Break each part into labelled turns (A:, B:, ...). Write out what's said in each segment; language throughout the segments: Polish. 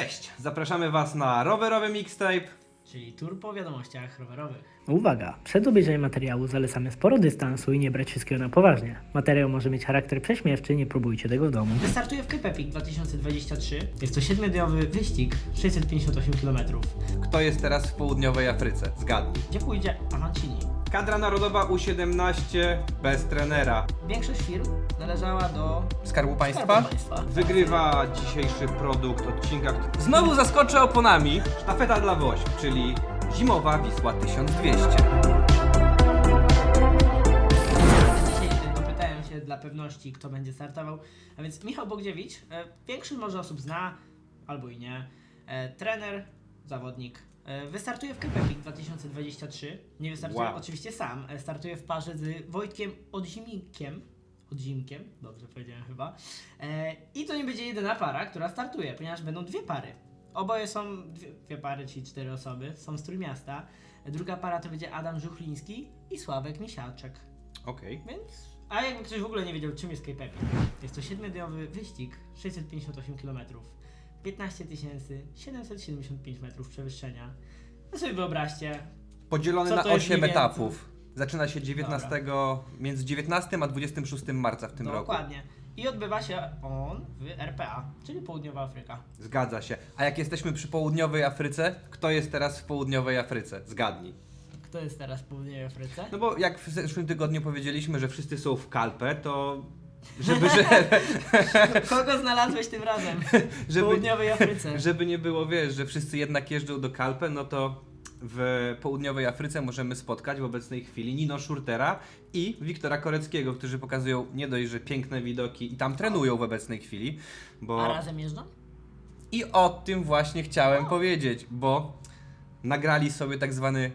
A: Cześć! Zapraszamy Was na rowerowy mixtape.
B: czyli tur po wiadomościach rowerowych.
C: Uwaga! Przed obejrzeniem materiału zalecamy sporo dystansu i nie brać wszystkiego na poważnie. Materiał może mieć charakter prześmiewczy, nie próbujcie tego w domu.
B: Wystartuje w Cape Epic 2023. Jest to 7-dniowy wyścig, 658 km.
A: Kto jest teraz w południowej Afryce? Zgadnij.
B: Gdzie pójdzie Avancini?
A: Kadra narodowa U17 bez trenera.
B: Większość firm należała do
A: Skarbu Państwa?
B: Skarbu Państwa.
A: Wygrywa dzisiejszy produkt odcinka. który- Znowu zaskoczę oponami. Sztafeta dla Wośp, czyli zimowa Wisła 1200.
B: Dzisiaj e, dopytałem się dla pewności, kto będzie startował. A więc Michał Bogdziewicz, e, większość może osób zna, albo i nie. E, trener, zawodnik. E, wystartuje w Cape Epic 2023. Nie wystartuje
A: Wow.
B: oczywiście sam. E, startuje w parze z Wojtkiem Odzimikiem. Odzimkiem, dobrze powiedziałem chyba. E, I to nie będzie jedyna para, która startuje, ponieważ będą dwie pary. Oboje są dwie, dwie pary, czyli cztery osoby, są z Trójmiasta. Druga para to będzie Adam Żuchliński i Sławek Misiaczek.
A: Okej.
B: Więc, a jakby ktoś w ogóle nie wiedział, czym jest Cape Epic. Jest to 7-dniowy wyścig, 658 km, 15 775 metrów przewyższenia. No sobie wyobraźcie,
A: Podzielony na
B: to jest
A: 8
B: mniej więcej?
A: etapów. Zaczyna się 19, między 19 a 26 marca w tym roku.
B: dokładnie. I odbywa się on w RPA, czyli Południowa Afryka.
A: Zgadza się. A jak jesteśmy przy południowej Afryce, kto jest teraz w południowej Afryce? Zgadnij.
B: Kto jest teraz w Południowej Afryce?
A: No bo jak w zeszłym tygodniu powiedzieliśmy, że wszyscy są w kalpę, to żeby, że,
B: Kogo znalazłeś tym razem? W
A: żeby,
B: Południowej Afryce.
A: żeby nie było, wiesz, że wszyscy jednak jeżdżą do kalpę, no to w południowej Afryce możemy spotkać w obecnej chwili Nino Schurtera i Wiktora Koreckiego, którzy pokazują nie dość, że piękne widoki i tam trenują w obecnej chwili, bo...
B: A razem jeżdżą?
A: I o tym właśnie chciałem powiedzieć, bo nagrali sobie tak zwany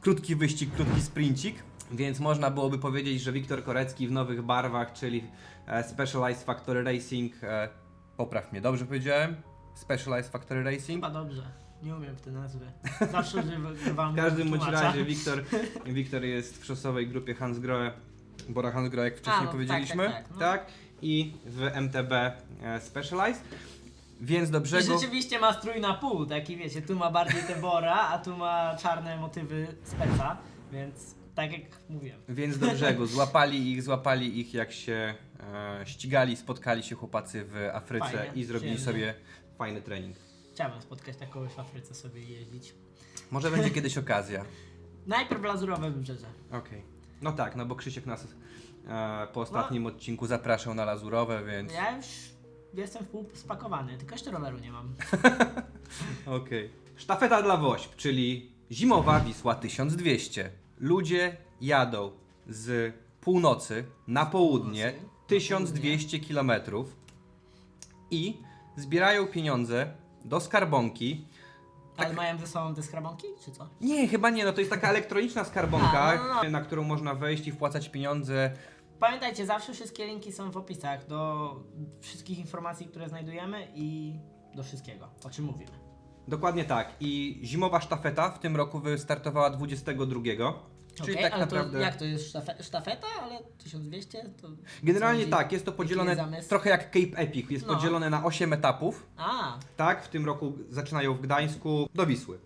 A: krótki wyścig, krótki sprincik, więc można byłoby powiedzieć, że Wiktor Korecki w nowych barwach, czyli e, Specialized Factory Racing, e, popraw mnie, dobrze powiedziałem? Specialized Factory Racing?
B: Chyba dobrze. Nie umiem w te nazwy. Zawsze używam
A: W każdym bądź razie Wiktor, Wiktor jest w szosowej grupie Hansgrohe, Bora Hansgrohe, jak wcześniej
B: A, no, tak,
A: powiedzieliśmy,
B: tak, tak, no.
A: tak? I w MTB e, Specialized. Więc do
B: I
A: brzegu.
B: rzeczywiście ma strój na pół, taki wiecie, tu ma bardziej te Bora, a tu ma czarne motywy speca, więc tak jak mówiłem.
A: Więc do brzegu. Złapali ich, złapali ich jak się e, ścigali, spotkali się chłopacy w Afryce
B: Fajnie,
A: i zrobili
B: przyjemnie.
A: sobie fajny trening.
B: Chciałbym spotkać takogoś w Afryce sobie i jeździć.
A: Może będzie kiedyś okazja.
B: Najpierw lazurowe wybrzeże.
A: Okej. No tak, no bo Krzysiek nas e, po ostatnim odcinku zapraszał na Lazurowe, więc
B: Ja już jestem w pół spakowany, tylko jeszcze roweru nie mam.
A: okej. Sztafeta dla Wośp, czyli zimowa Wisła 1200. Ludzie jadą z północy na południe
B: Północy, na
A: 1200 km i zbierają pieniądze do skarbonki.
B: Ale mają ze sobą te skrabonki, czy co?
A: Nie, chyba nie, no to jest taka elektroniczna skarbonka,
B: A, no, no,
A: na którą można wejść i wpłacać pieniądze.
B: Pamiętajcie, zawsze wszystkie linki są w opisach do wszystkich informacji, które znajdujemy i do wszystkiego, o czym mówimy.
A: Dokładnie tak. I zimowa sztafeta w tym roku wystartowała 22. Czyli
B: Okej,
A: tak
B: ale
A: naprawdę.
B: to jak to jest sztafe, sztafeta, ale 1200 to...
A: Generalnie
B: co
A: tak, jest to podzielone
B: zamysł?
A: trochę jak Cape Epic. Jest
B: No.
A: podzielone na 8 etapów.
B: A,
A: Tak, w tym roku zaczynają w Gdańsku do Wisły.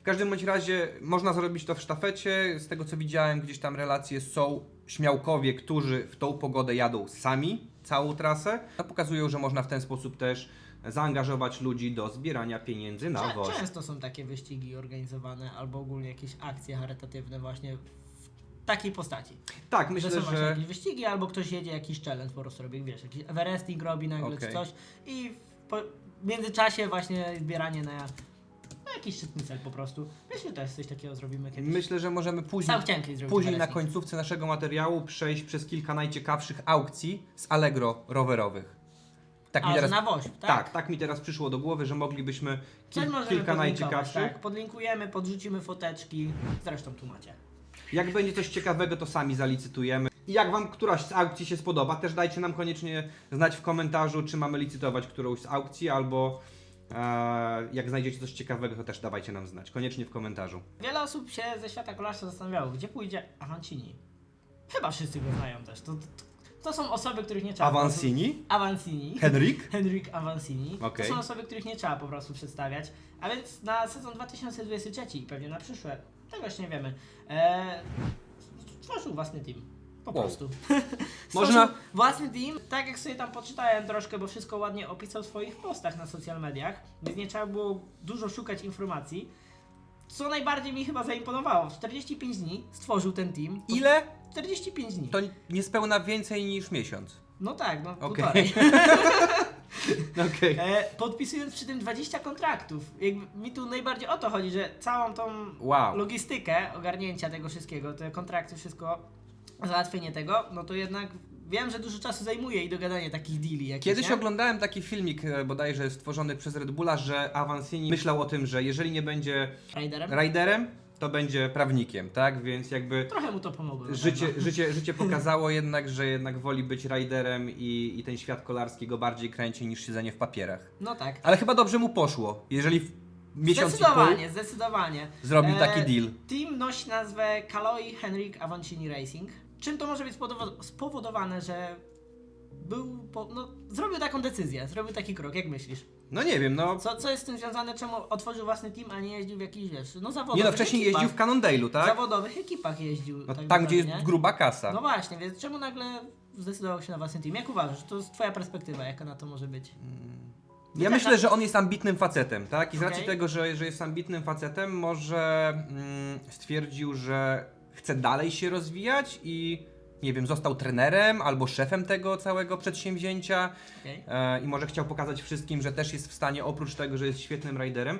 A: W każdym bądź razie można zrobić to w sztafecie. Z tego co widziałem, gdzieś tam relacje są śmiałkowie, którzy w tą pogodę jadą sami całą trasę. No, pokazują, że można w ten sposób też zaangażować ludzi do zbierania pieniędzy na
B: Cze-
A: woź.
B: Często są takie wyścigi organizowane albo ogólnie jakieś akcje charytatywne właśnie w takiej postaci.
A: Tak,
B: że
A: myślę,
B: są właśnie
A: że
B: jakieś wyścigi albo ktoś jedzie jakiś challenge po prostu robi, wiesz, jakiś Everesting robi nagle czy
A: Okej.
B: coś i w po, w międzyczasie właśnie zbieranie na, na jakiś szczytny cel po prostu. Myślę, że też coś takiego zrobimy kiedyś.
A: myślę, że możemy później
B: Sam chciałem kiedyś zrobić
A: Później na końcówce naszego materiału przejść przez kilka najciekawszych aukcji z Allegro rowerowych. Tak mi
B: A,
A: teraz,
B: że na woźb, tak?
A: tak, tak mi teraz przyszło do głowy, że moglibyśmy kil,
B: możemy
A: kilka
B: podlinkować,
A: najciekawszych.
B: Tak, podlinkujemy, podrzucimy foteczki, zresztą tu macie.
A: Jak będzie coś ciekawego, to sami zalicytujemy. I jak Wam któraś z aukcji się spodoba, też dajcie nam koniecznie znać w komentarzu, czy mamy licytować którąś z aukcji, albo jak znajdziecie coś ciekawego, to też dawajcie nam znać. Koniecznie w komentarzu.
B: Wiele osób się ze świata kolarstwa zastanawiało, gdzie pójdzie Avancini. Chyba wszyscy go znają też. To, to, to są osoby, których nie trzeba...
A: Avancini?
B: Avancini.
A: Henrik?
B: Henrik Avancini.
A: Okej.
B: To są osoby, których nie trzeba po prostu przedstawiać. A więc na sezon 2023 i pewnie na przyszłe, tego jeszcze nie wiemy, e, stworzył własny team. Po
A: Wow.
B: prostu.
A: Można-
B: własny team, tak jak sobie tam poczytałem troszkę, bo wszystko ładnie opisał w swoich postach na social mediach, więc nie trzeba było dużo szukać informacji. Co najbardziej mi chyba zaimponowało, w 45 dni stworzył ten team.
A: Ile?
B: 45 dni.
A: To niespełna więcej niż miesiąc.
B: No tak, no półtorej.
A: Okej.
B: E, podpisując przy tym 20 kontraktów. Jakby mi tu najbardziej o to chodzi, że całą tą
A: Wow.
B: logistykę ogarnięcia tego wszystkiego, te kontrakty, wszystko, załatwienie tego, no to jednak wiem, że dużo czasu zajmuje i dogadanie takich deali jakichś,
A: Kiedyś
B: nie?
A: oglądałem taki filmik e, bodajże stworzony przez Red Bulla, że Avancini myślał o tym, że jeżeli nie będzie
B: Riderem?
A: riderem, to będzie prawnikiem, tak? Więc jakby
B: Trochę mu to pomogło. na
A: życie,
B: pewno.
A: życie, życie pokazało jednak, że jednak woli być riderem i, i ten świat kolarski go bardziej kręci niż siedzenie w papierach.
B: No tak.
A: Ale chyba dobrze mu poszło, jeżeli w miesiąc i pół
B: Zdecydowanie, zdecydowanie.
A: zrobił
B: E,
A: taki deal.
B: Team nosi nazwę Caloi Henrik Avancini Racing. Czym to może być spowodowa- spowodowane, że był, po, no, zrobił taką decyzję, zrobił taki krok, jak myślisz?
A: No nie wiem, no.
B: Co, co jest z tym związane, czemu otworzył własny team, a nie jeździł w jakichś, wiesz, no zawodowych
A: Nie no, wcześniej
B: ekipach.
A: jeździł w Cannondale'u,
B: W
A: tak?
B: zawodowych ekipach jeździł.
A: No
B: tak
A: tam, gdzie jest
B: nie?
A: gruba kasa.
B: No właśnie, więc czemu nagle zdecydował się na własny team? Jak uważasz? To jest twoja perspektywa, jaka na to może być?
A: Ja myślę, że on jest ambitnym facetem, tak? I z racji
B: Okej.
A: tego, że, że jest ambitnym facetem, może mm, stwierdził, że chce dalej się rozwijać i nie wiem, został trenerem albo szefem tego całego przedsięwzięcia
B: Okej.
A: e, i może chciał pokazać wszystkim, że też jest w stanie, oprócz tego, że jest świetnym riderem,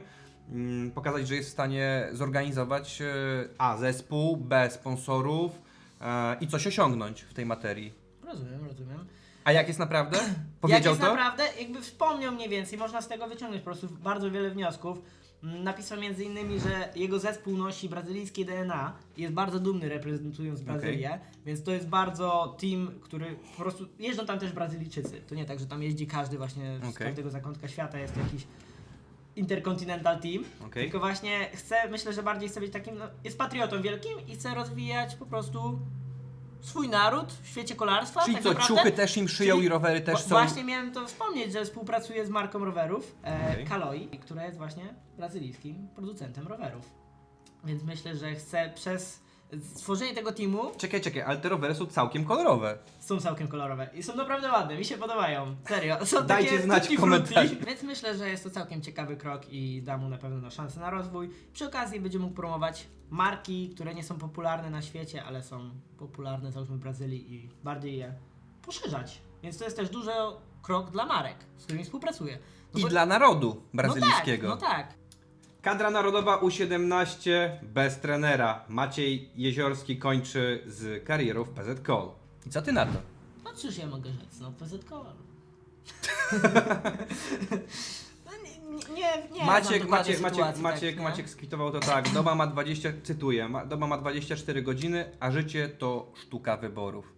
A: mm, pokazać, że jest w stanie zorganizować e, A, zespół, B, sponsorów e, i coś osiągnąć w tej materii.
B: Rozumiem, rozumiem.
A: A jak jest naprawdę?
B: Jak
A: Powiedział
B: jest
A: to?
B: naprawdę, jakby wspomniał mniej więcej, można z tego wyciągnąć po prostu bardzo wiele wniosków. Mm, Napisał między innymi, że jego zespół nosi brazylijskie DNA i jest bardzo dumny reprezentując Brazylię, więc to jest bardzo team, który po prostu jeżdżą tam też Brazylijczycy. To nie tak, że tam jeździ każdy właśnie z
A: Okej.
B: każdego zakątka świata jest jakiś interkontynental team,
A: Okej.
B: tylko właśnie chce, myślę, że bardziej chce być takim, no, jest patriotą wielkim i chce rozwijać po prostu swój naród w świecie kolarstwa.
A: Czyli
B: tak
A: co,
B: naprawdę.
A: ciuchy też im szyją
B: Czyli
A: i rowery też są...
B: Właśnie miałem to wspomnieć, że współpracuje z marką rowerów e,
A: Okej.
B: Caloi, która jest właśnie brazylijskim producentem rowerów. Więc myślę, że chce przez stworzenie tego teamu
A: Czekaj, czekaj, ale te rowery są całkiem kolorowe.
B: są całkiem kolorowe i są naprawdę ładne, mi się podobają. Serio, są
A: Dajcie
B: takie
A: znać w
B: tutti
A: komentarzu.
B: frutti. Więc myślę, że jest to całkiem ciekawy krok i da mu na pewno szansę na rozwój. Przy okazji będzie mógł promować marki, które nie są popularne na świecie, ale są popularne załóżmy w Brazylii i bardziej je poszerzać. Więc to jest też duży krok dla marek, z którymi współpracuje. No
A: I
B: bo-
A: dla narodu brazylijskiego.
B: No tak, no tak.
A: Kadra narodowa U17 bez trenera. Maciej Jeziorski kończy z karierą w PZ Call. I co ty na to?
B: No cóż ja mogę rzec, no PZK. No nie, nie, nie,
A: Maciek,
B: znam dokładnie
A: Maciek, Maciek, Maciek,
B: tak?
A: Maciek skwitował to tak. Doba ma 20, cytuję, ma, doba ma 24 godziny, a życie to sztuka wyborów.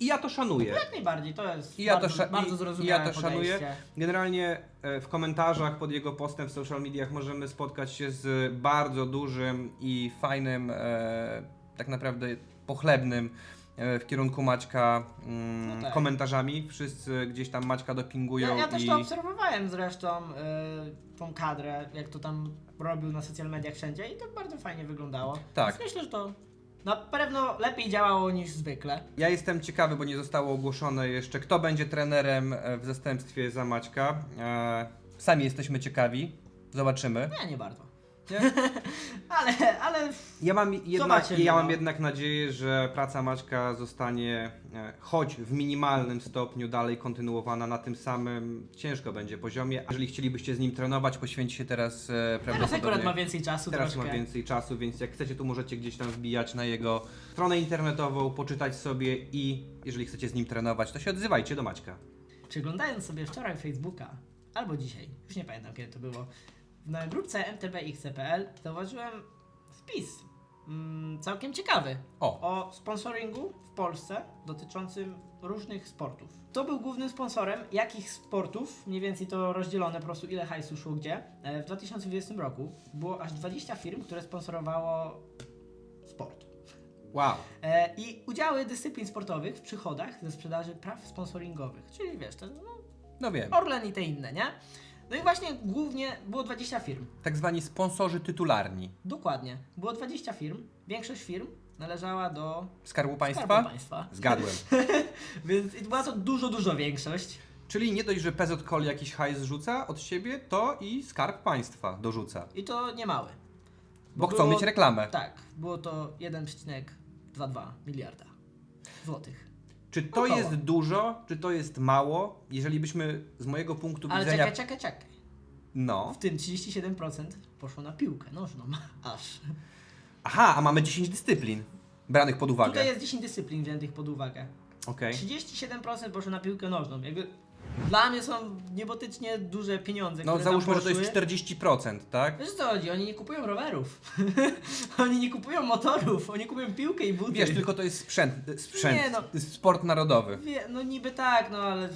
A: I ja to szanuję.
B: Jak najbardziej, to jest
A: I ja to,
B: bardzo,
A: sza-
B: bardzo
A: i, i
B: zrozumiałe
A: ja to szanuję.
B: podejście.
A: Generalnie e, w komentarzach pod jego postem w social mediach możemy spotkać się z bardzo dużym i fajnym, e, tak naprawdę pochlebnym e, w kierunku Maćka mm,
B: No tak.
A: komentarzami. Wszyscy gdzieś tam Maćka dopingują
B: Ja, ja też
A: i...
B: to obserwowałem zresztą, y, tą kadrę, jak to tam robił na social mediach wszędzie i to bardzo fajnie wyglądało.
A: Tak.
B: Więc myślę, że to na pewno lepiej działało niż zwykle.
A: Ja jestem ciekawy, bo nie zostało ogłoszone jeszcze, kto będzie trenerem e, w zastępstwie za Maćka. E, sami jesteśmy ciekawi. Zobaczymy.
B: Nie, nie bardzo.
A: Nie?
B: Ale, ale
A: Ja mam jednak,
B: Zobaczymy,
A: ja mam
B: no.
A: jednak nadzieję, że praca Maćka zostanie e, choć w minimalnym stopniu dalej kontynuowana na tym samym ciężko będzie poziomie. Jeżeli chcielibyście z nim trenować, poświęci się teraz e,
B: teraz
A: prawdopodobnie.
B: akurat ma więcej czasu
A: Teraz
B: troszkę.
A: ma więcej czasu, więc jak chcecie, to możecie gdzieś tam wbijać na jego stronę internetową, poczytać sobie i jeżeli chcecie z nim trenować, to się odzywajcie do Maćka.
B: Przeglądając sobie wczoraj Facebooka, albo dzisiaj, już nie pamiętam kiedy to było, na grupce mtbxc.pl zauważyłem wpis mm, całkiem ciekawy
A: O,
B: o sponsoringu w Polsce dotyczącym różnych sportów. To był głównym sponsorem jakich sportów, mniej więcej to rozdzielone po prostu ile hajsu szło gdzie. E, W 2020 roku było aż 20 firm, które sponsorowało sport.
A: Wow.
B: E, I udziały dyscyplin sportowych w przychodach ze sprzedaży praw sponsoringowych. Czyli wiesz, to no,
A: No wiem.
B: Orlen i te inne, nie? No i właśnie głównie było 20 firm.
A: Tak zwani sponsorzy tytularni.
B: Dokładnie. Było 20 firm. Większość firm należała do
A: Skarbu Państwa?
B: Skarbu Państwa.
A: Zgadłem.
B: Więc była to dużo, dużo większość.
A: Czyli nie dość, że PZKOL jakiś hajs rzuca od siebie, to i Skarb Państwa dorzuca.
B: I to nie mały.
A: Bo
B: Było-
A: chcą mieć reklamę.
B: Tak, było to 1,22 miliarda złotych.
A: Czy to
B: Około.
A: jest dużo, czy to jest mało? Jeżeli byśmy z mojego punktu
B: Ale
A: widzenia.
B: czekaj, czekaj, czekaj.
A: No.
B: W tym 37% poszło na piłkę nożną. Aż.
A: Aha, a mamy 10 dyscyplin branych pod uwagę.
B: Tutaj jest 10 dyscyplin wziętych pod uwagę.
A: Okej.
B: 37% poszło na piłkę nożną. Jakby dla mnie są niebotycznie duże pieniądze,
A: No
B: które
A: załóżmy,
B: tam
A: że to
B: poszły.
A: jest 40%, tak?
B: Wiesz o co chodzi? Oni nie kupują rowerów. oni nie kupują motorów. Oni kupują piłkę i buty.
A: Wiesz, tylko to jest sprzęt, sprzęt
B: Nie, no.
A: to jest sport narodowy.
B: Wie, no niby tak, no ale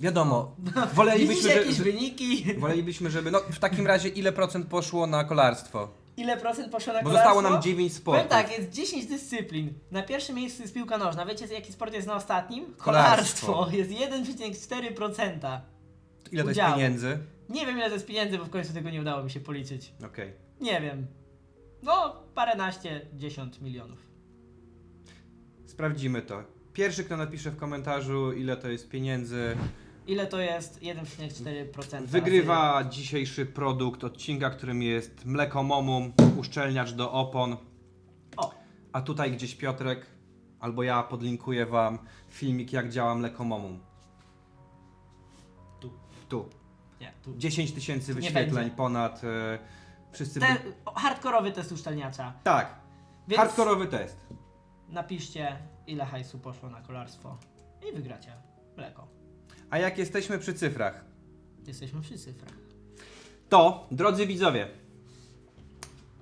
A: Wiadomo, wolelibyśmy,
B: widzicie
A: że,
B: jakieś
A: że,
B: wyniki?
A: wolelibyśmy, żeby, no w takim razie ile procent poszło na kolarstwo?
B: Ile procent poszło na
A: Bo
B: kolarstwo?
A: zostało nam 9
B: Powiem
A: sportów.
B: tak, jest 10 dyscyplin. Na pierwszym miejscu jest piłka nożna. Wiecie jaki sport jest na ostatnim?
A: Kolarstwo.
B: Kolarstwo. Jest 1,4%.
A: Ile to jest
B: udziału.
A: pieniędzy?
B: Nie wiem ile to jest pieniędzy, bo w końcu tego nie udało mi się policzyć.
A: Okej.
B: Nie wiem. No, paręnaście, dziesiąt milionów.
A: Sprawdzimy to. Pierwszy, kto napisze w komentarzu, ile to jest pieniędzy,
B: Ile to jest 1,4%?
A: wygrywa dzisiejszy produkt odcinka, którym jest mleko momum, uszczelniacz do opon.
B: O,
A: A tutaj gdzieś Piotrek albo ja podlinkuję wam filmik, jak działa mleko momum.
B: tu.
A: Tu.
B: Nie, tu.
A: 10 tysięcy
B: Nie
A: wyświetleń
B: będzie.
A: ponad. E, wszyscy.
B: Ten
A: by-
B: hardkorowy test uszczelniacza.
A: Tak.
B: Więc
A: Hardkorowy test.
B: napiszcie ile hajsu poszło na kolarstwo i wygracie mleko.
A: A jak jesteśmy przy cyfrach,
B: Jesteśmy przy cyfrach.
A: to drodzy widzowie,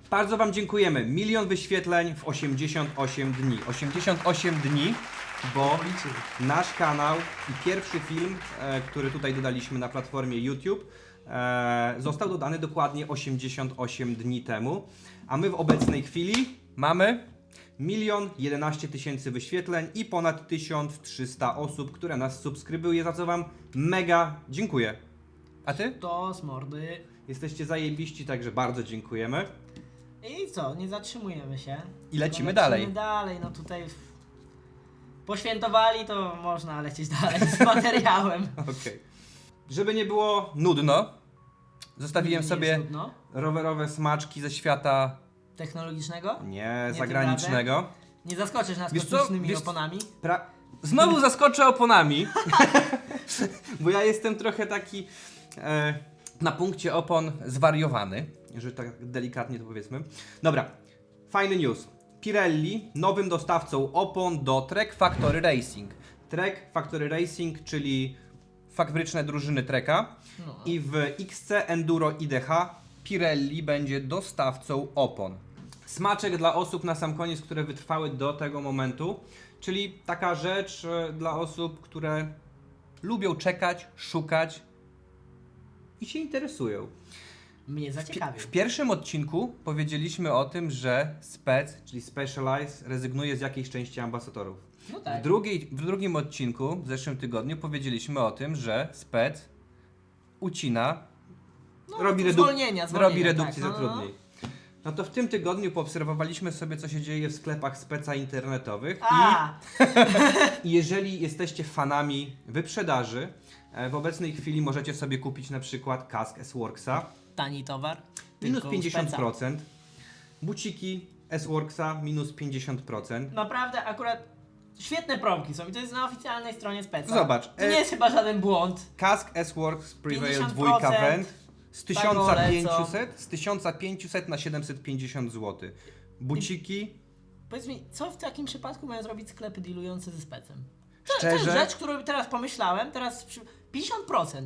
A: bardzo Wam dziękujemy. Milion wyświetleń w 88 dni. 88 dni, bo nasz kanał i pierwszy film, e, który tutaj dodaliśmy na platformie YouTube, e, został dodany dokładnie 88 dni temu, a my w obecnej chwili mamy milion 11 tysięcy wyświetleń i ponad 1300 osób, które nas subskrybuje, za co Wam mega dziękuję. A Ty?
B: To z mordy.
A: Jesteście zajebiści, także bardzo dziękujemy.
B: I co, nie zatrzymujemy się.
A: I lecimy dalej.
B: Lecimy dalej, no tutaj poświętowali, to można lecieć dalej z materiałem.
A: Okej. Żeby nie było nudno, zostawiłem
B: Nie
A: sobie rowerowe smaczki ze świata
B: Technologicznego?
A: nie,
B: tym
A: zagranicznego.
B: Nie zaskoczysz nas
A: Wiesz co?
B: kosmicznymi
A: Wiesz-
B: oponami?
A: Pra... Znowu zaskoczę oponami, bo ja jestem trochę taki e, na punkcie opon zwariowany, że tak delikatnie to powiedzmy. Dobra, fajny news. Pirelli nowym dostawcą opon do Trek Factory Racing. Trek Factory Racing, czyli fabryczne drużyny Treka.
B: No.
A: I w XC Enduro IDH Pirelli będzie dostawcą opon. Smaczek dla osób na sam koniec, które wytrwały do tego momentu, czyli taka rzecz e, dla osób, które lubią czekać, szukać i się interesują.
B: Mnie zaciekawił.
A: w pierwszym odcinku powiedzieliśmy o tym, że Spec, czyli Specialized, rezygnuje z jakiejś części ambasadorów.
B: No
A: W,
B: tak.
A: drugiej, w drugim odcinku, w zeszłym tygodniu, powiedzieliśmy o tym, że Spec ucina
B: No,
A: robi, redu-
B: zwolnienia, zwolnienia,
A: robi redukcję
B: tak, no, no, no.
A: zatrudnień. No to w tym tygodniu poobserwowaliśmy sobie, co się dzieje w sklepach speca internetowych
B: A,
A: i jeżeli jesteście fanami wyprzedaży, e, w obecnej chwili możecie sobie kupić na przykład kask S-Worksa,
B: tani towar.
A: minus
B: tylko u speca.
A: 50%, buciki S-Worksa, minus 50%.
B: Naprawdę akurat świetne promki są i to jest na oficjalnej stronie speca.
A: Zobacz,
B: To
A: e-
B: nie jest chyba żaden błąd.
A: Kask S-Works Prevail
B: 50%
A: 2 Vent z
B: tak
A: 1500, z 1500 na 750 zł. Buciki,
B: Powiedz mi, co w takim przypadku mają zrobić sklepy dealujące ze specem? To, to
A: szczerze,
B: jest rzecz, którą teraz pomyślałem, teraz przy... 50%.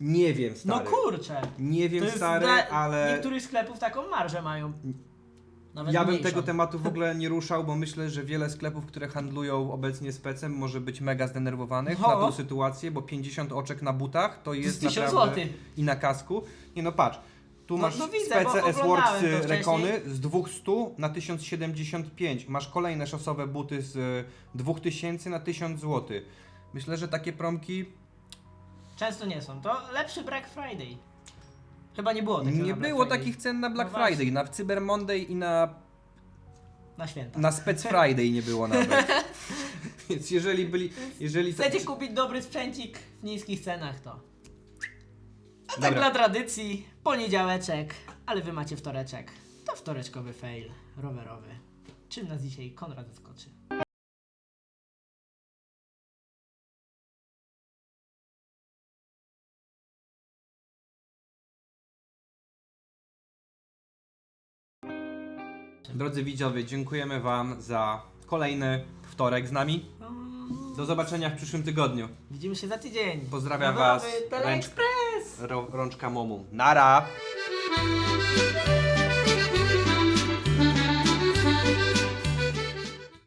A: nie wiem
B: No
A: stary.
B: kurczę.
A: Nie
B: To
A: wiem
B: jest
A: stary,
B: dla
A: ale
B: niektórych sklepów taką marżę mają. Nawet
A: ja bym
B: mniejszą.
A: tego tematu w ogóle nie ruszał, bo myślę, że wiele sklepów, które handlują obecnie specem może być mega zdenerwowanych
B: No.
A: na tą sytuację, bo 50 oczek na butach
B: to
A: jest
B: jest 1000
A: naprawdę
B: złotych.
A: i na kasku. Nie no patrz, Tu
B: No-
A: masz
B: no widzę, bo
A: spece
B: oglądałem
A: S-Worksy
B: to wcześniej.
A: Rekony z 200 na 1075. Masz kolejne szosowe buty z y, 2000 na 1000 zł. Myślę, że takie promki
B: Często nie są. To lepszy Black Friday. Chyba nie było takiego
A: nie
B: na Black
A: było
B: Friday.
A: takich cen na Black
B: No właśnie.
A: Friday, na Cyber Monday i na,
B: Na święta.
A: na Spec Friday nie było nawet. Więc jeżeli byli, jeżeli
B: Chcecie kupić dobry sprzęcik w niskich cenach, to... A tak
A: Dobra.
B: dla tradycji, poniedziałeczek, ale wy macie wtoreczek. To wtoreczkowy fail rowerowy. Czym nas dzisiaj Konrad zaskoczy?
A: Drodzy widzowie, dziękujemy Wam za kolejny wtorek z nami. Do zobaczenia w przyszłym tygodniu.
B: Widzimy się za tydzień.
A: Pozdrawiam
B: Nowy
A: was.
B: Teleexpress!
A: Ro, rączka Momu. Nara!